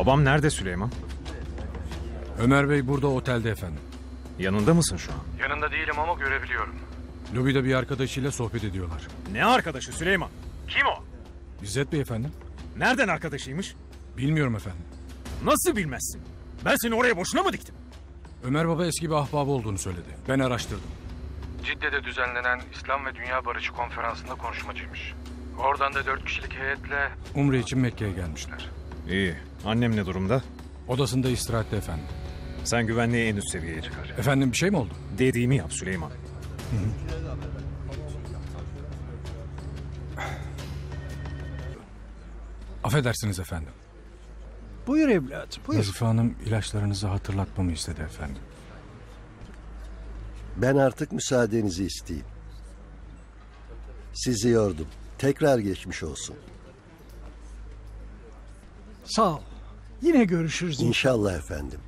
Babam nerede Süleyman? Ömer Bey burada otelde efendim. Yanında mısın şu an? Yanında değilim ama görebiliyorum. Lobide bir arkadaşıyla sohbet ediyorlar. Ne arkadaşı Süleyman? Kim o? İzzet Bey efendim? Nereden arkadaşıymış? Bilmiyorum efendim. Nasıl bilmezsin? Ben seni oraya boşuna mı diktim? Ömer Baba eski bir ahbabı olduğunu söyledi. Ben araştırdım. Cidde'de düzenlenen İslam ve Dünya Barışı Konferansı'nda konuşmacıymış. Oradan da dört kişilik heyetle... Umre için Mekke'ye gelmişler. İyi. Annem ne durumda? Odasında istirahatte efendim. Sen güvenliği en üst seviyeye çıkar. Efendim bir şey mi oldu? Dediğimi yap Süleyman. Affedersiniz efendim. Buyur evladım, buyur. Nazife Hanım ilaçlarınızı hatırlatmamı istedi efendim. Ben artık müsaadenizi isteyeyim. Sizi yordum. Tekrar geçmiş olsun. Sağ ol. Yine görüşürüz. İnşallah efendim.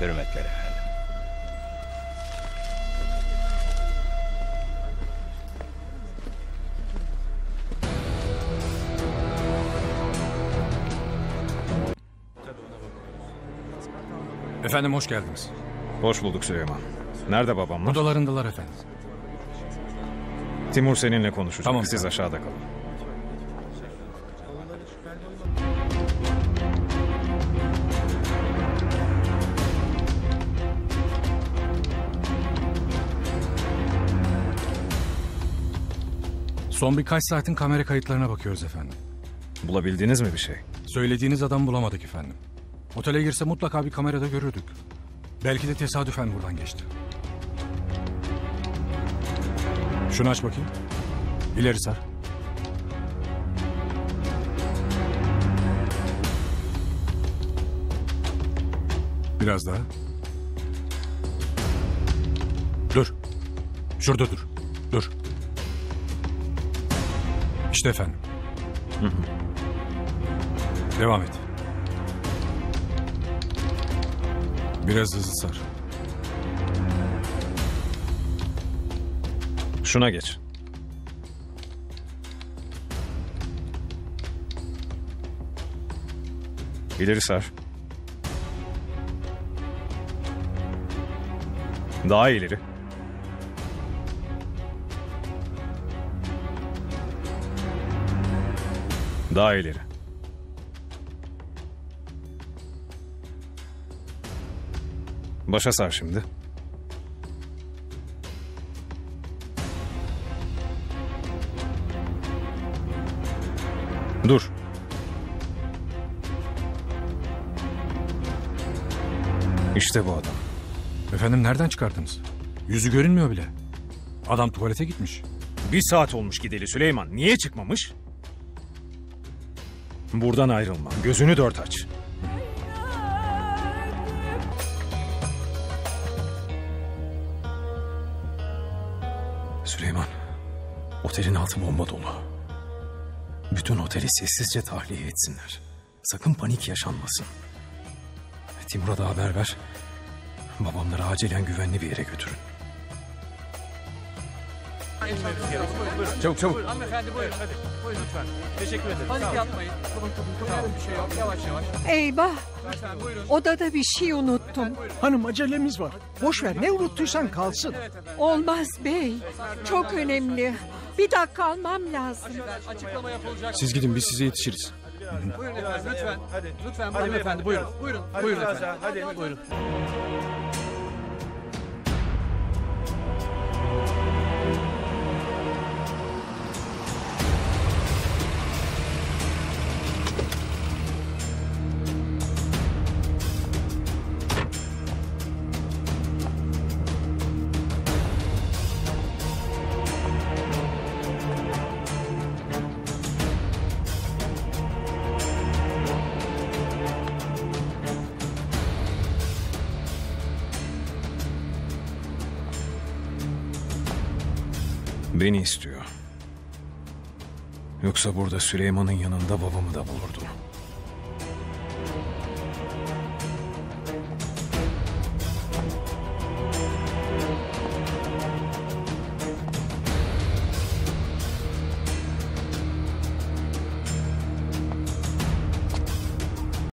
Hürmetler efendim. Efendim hoş geldiniz. Hoş bulduk Süleyman. Nerede babamlar? Odalarındalar efendim. Timur seninle konuşacak. Tamam. Siz aşağıda kalın. Son birkaç saatin kamera kayıtlarına bakıyoruz efendim. Bulabildiniz mi bir şey? Söylediğiniz adam bulamadık efendim. Otele girse mutlaka bir kamerada görürdük. Belki de tesadüfen buradan geçti. Şunu aç bakayım. İleri sar. Biraz daha. Dur. Şurada dur. Dur. İşte efendim. Devam et. Biraz hızlı sar. Şuna geç. İleri sar. Daha ileri. Daha ileri. Başa sar şimdi. Dur. İşte bu adam. Efendim nereden çıkardınız? Yüzü görünmüyor bile. Adam tuvalete gitmiş. Bir saat olmuş gideli Süleyman. Niye çıkmamış? Buradan ayrılma. Gözünü dört aç. Süleyman, otelin altı bomba dolu. Bütün oteli sessizce tahliye etsinler. Sakın panik yaşanmasın. Timur'a da haber ver. Babamları acilen güvenli bir yere götürün. Çabuk çabuk. Eyvah! Odada bir şey unuttum. Hanım acelemiz var. Boş ver ne unuttuysan kalsın. Olmaz bey. Çok önemli. Bir dakika almam lazım. Siz gidin biz size yetişiriz. Lütfen hanımefendi buyurun. Buyurun. buyurun efendim. Hadi buyurun. Beni istiyor. Yoksa burada Süleyman'ın yanında babamı da bulurdu.